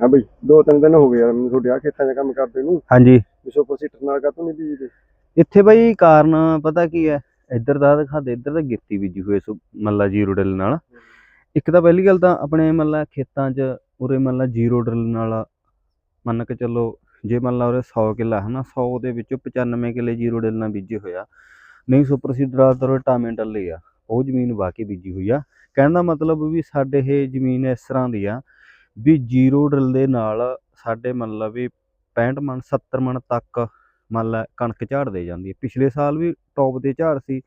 ਹਾਂ ਬਈ ਦੋ ਤਿੰਨ ਦਿਨ ਹੋ ਗਏ ਯਾਰ ਮੈਨੂੰ ਤੁਹਾਡੇ ਆ ਖੇਤਾਂ 'ਚ ਕੰਮ ਕਰਦੇ ਨੂੰ। ਹਾਂਜੀ। ਵੀ ਸੁਪਰ ਸੀਟਰ ਨਾਲ ਕਾਹਤੋਂ ਨਹੀਂ ਬੀਜਦੇ? ਇੱਥੇ ਬਾਈ ਕਾਰਨ ਪਤਾ ਕੀ ਹੈ ਇੱਧਰ ਦਾ ਦਿਖਾ ਦੇ ਇੱਧਰ ਤਾਂ ਗਿੱਤੀ ਬੀਜੀ ਹੋਈ ਸੁ ਮੱਲਾ ਜੀਰੋ ਡਰਿਲ ਨਾਲ। ਇੱਕ ਤਾਂ ਪਹਿਲੀ ਗੱਲ ਤਾਂ ਆਪਣੇ ਮੱਲਾ ਖੇਤਾਂ 'ਚ ਉਰੇ ਮੱਲਾ ਜੀਰੋ ਡਰਿਲ ਨਾਲ ਮੰਨ ਕੇ ਚੱਲੋ ਜੇ ਮੰਨ ਲਾ ਉਰੇ 100 ਕਿੱਲਾ ਹੈ ਨਾ 100 ਦੇ ਵਿੱਚੋਂ 95 ਕਿੱਲੇ ਜੀਰੋ ਡਰਿਲ ਨਾਲ ਬੀਜੇ ਹੋਇਆ ਨਹੀਂ ਸੁਪਰ ਸੀਡਰ ਆ ਤਾਂ ਟਾਮੇ ਡੱਲੇ ਆ ਉਹ ਜ਼ਮੀਨ ਵਾਕੇ ਬੀਜੀ ਹੋਈ ਆ। ਕਹਿਣ ਦਾ ਮਤਲਬ ਵੀ ਸਾਡੇ ਇਹ ਜ਼ਮੀਨ ਇਸ ਤਰ੍ਹਾਂ ਦੀ ਆ ਵੀ ਜੀਰੋ ਡਰਿਲ ਦੇ ਨਾਲ ਸਾਡੇ ਮੰਨ ਲਾ ਵੀ 65 ਮਣ 70 ਮਣ ਤੱਕ ਮੰਨ ਲਾ ਕਣਕ ਝਾੜ ਦੇ ਜਾਂਦੀ ਹੈ। ਪਿਛਲੇ ਸਾਲ ਵੀ ਟੌਪ ਤੇ ਝਾੜ ਸੀ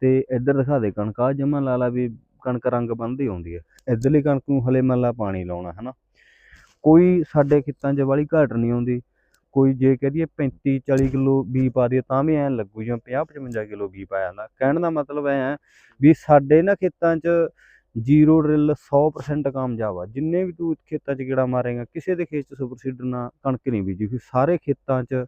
ਤੇ ਇੱਧਰ ਦਿਖਾ ਦੇ ਕਣਕ ਆ ਜਮਾ ਲਾ ਲਾ ਵੀ ਕਣਕ ਰੰਗ ਬੰਨ੍ਹਦੀ ਆਉਂਦੀ ਹੈ। ਇੱਧਰਲੀ ਕਣਕ ਨੂੰ ਹਲੇ ਮੰਨ ਲਾ ਪਾਣੀ ਲਾਉਣਾ ਹੈ ਨਾ ਕੋਈ ਸਾਡੇ ਖੇਤਾਂ 'ਚ ਵਾਲੀ ਘਾਟ ਨਹੀਂ ਆਉਂਦੀ। ਕੋਈ ਜੇ ਕਹਿ ਦਈਏ 35 40 ਕਿਲੋ ਬੀ ਪਾ ਦਈਏ ਤਾਂ ਵੀ ਐਂ ਲੱਗੂ ਜਿਵੇਂ 50 55 ਕਿਲੋ ਬੀ ਪਾਇਆ ਜਾਂਦਾ। ਕਹਿਣ ਦਾ ਮਤਲਬ ਐ ਹੈ ਵੀ ਸਾਡੇ ਨਾ ਖੇਤਾਂ 'ਚ ਜੀਰੋ ਡਰਿਲ 100% ਕਾਮਯਾਬ ਆ। ਜਿੰਨੇ ਵੀ ਤੂੰ ਖੇਤਾਂ 'ਚ ਗੇੜਾ ਮਾਰੇਗਾ, ਕਿਸੇ ਦੇ ਖੇਤ 'ਚ ਸੁਪਰ ਸੀਡਰ ਨਾਲ ਕਣਕ ਨਹੀਂ ਬੀਜੀ ਹੋਈ। ਸਾਰੇ ਖੇਤਾਂ 'ਚ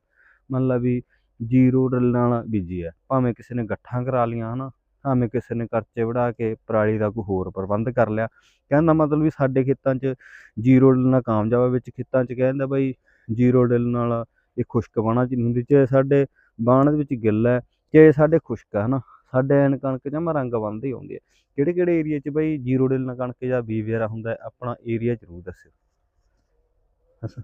ਮੰਨ ਲਾ ਵੀ ਜੀਰੋ ਡਰਿਲ ਨਾਲ ਬੀਜੀ ਆ। ਭਾਵੇਂ ਕਿਸੇ ਨੇ ਗੱਠਾਂ ਕਰਾ ਲੀਆਂ ਹਨਾ? ਭਾਵੇਂ ਕਿਸੇ ਨੇ ਕਰਚੇ ਵੜਾ ਕੇ ਪਰਾਲੀ ਦਾ ਕੋਈ ਹੋਰ ਪ੍ਰਬੰਧ ਕਰ ਲਿਆ। ਕਹਿੰਦਾ ਮਤਲਬ ਵੀ ਸਾਡੇ ਖੇਤਾਂ 'ਚ ਜੀਰੋ ਡਰਿਲ ਨਾਲ ਕਾਮਯਾਬ ਆ, ਵਿੱਚ ਖੇਤਾਂ 'ਚ ਕਹਿੰਦਾ ਬਈ ਜੀਰੋ ਡਰਿਲ ਨਾਲ ਇਹ ਖੁਸ਼ਕ ਬਾਣਾ ਚ ਨਹੀਂ ਹੁੰਦੀ, ਚਾਹੇ ਸਾਡੇ ਬਾਣ ਦੇ ਵਿੱਚ ਗਿੱਲ ਹੈ, ਚਾਹੇ ਸਾਡੇ ਖੁਸ਼ਕ ਹੈ ਹਨਾ? ਸਾਡੇ ਐਨ ਕਣਕ ਜਮਾ ਰੰਗ ਬੰਨਦੀ ਆਉਂਦੀ ਹੈ। ਕਿਹੜੇ ਕਿਹੜੇ ਏਰੀਆ 'ਚ ਬਈ ਜੀਰੋ ਡਰਿਲ ਨਾਲ ਕਣਕ ਜਾਂ ਬੀ ਵਗੈਰਾ ਹੁੰਦਾ ਆਪਣਾ ਏਰੀਆ ਜ਼ਰੂਰ ਦੱਸਿਓ। ਅੱਛਾ